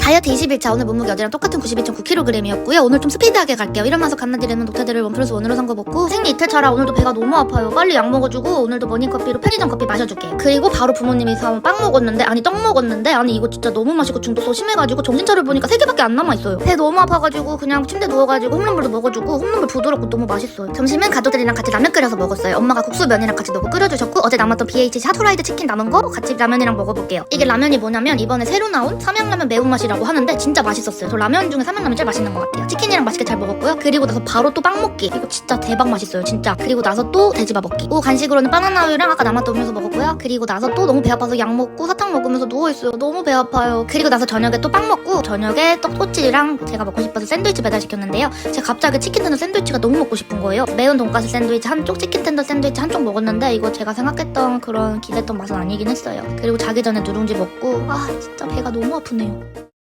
다이어트 20일차 오늘 몸무게 어제랑 똑같은 92.9kg이었고요. 오늘 좀 스피드하게 갈게요. 일어나서 갓나디르는 녹차들을 원 플러스 원으로 산 거 먹고 생리 이틀 차라 오늘도 배가 너무 아파요. 빨리 약 먹어주고 오늘도 머닝커피로 편의점 커피 마셔줄게. 그리고 바로 부모님이 사온 빵 먹었는데 아니 떡 먹었는데 아니 이거 진짜 너무 맛있고 중독도 심해가지고 정신 차려 보니까 3개밖에 안 남아있어요. 배 너무 아파가지고 그냥 침대 누워가지고 홈런물도 먹어주고 홈런물 부드럽고 너무 맛있어요. 점심은 가족들이랑 같이 라면 끓여서 먹었어요. 엄마가 국수 면이랑 같이 넣고 끓여주셨고 어제 남았던 BH 샤토라이드 치킨 남은 거 같이 라면이랑 먹어볼게요. 이게 라면이 뭐냐면 이번에 새로 나온 삼양라면 매운 맛이라고 하는데 진짜 맛있었어요. 저 라면 중에 삼양라면 제일 맛있는 것 같아요. 치킨이랑 맛있게 잘 먹었고요. 그리고 나서 바로 또 빵 먹기. 이거 진짜 대박 맛있어요. 진짜. 그리고 나서 또 돼지밥 먹기. 오 간식으로는 바나나 우유랑 아까 남았던 음료수 먹었고요. 그리고 나서 또 너무 배 아파서 약 먹고 사탕 먹으면서 누워있어요. 너무 배 아파요. 그리고 나서 저녁에 또 빵 먹고 저녁에 떡꼬치랑 제가 먹고 싶어서 샌드위치 배달시켰는데요. 제가 갑자기 치킨 텐더 샌드위치가 너무 먹고 싶은 거예요. 매운 돈가스 샌드위치 한쪽, 치킨 텐더 샌드위치 한쪽 먹었는데 이거 제가 생각했던 그런 기대했던 맛은 아니긴 했어요. 그리고 자기 전에 누룽지 먹고 아 진짜 배가 너무 아프네요.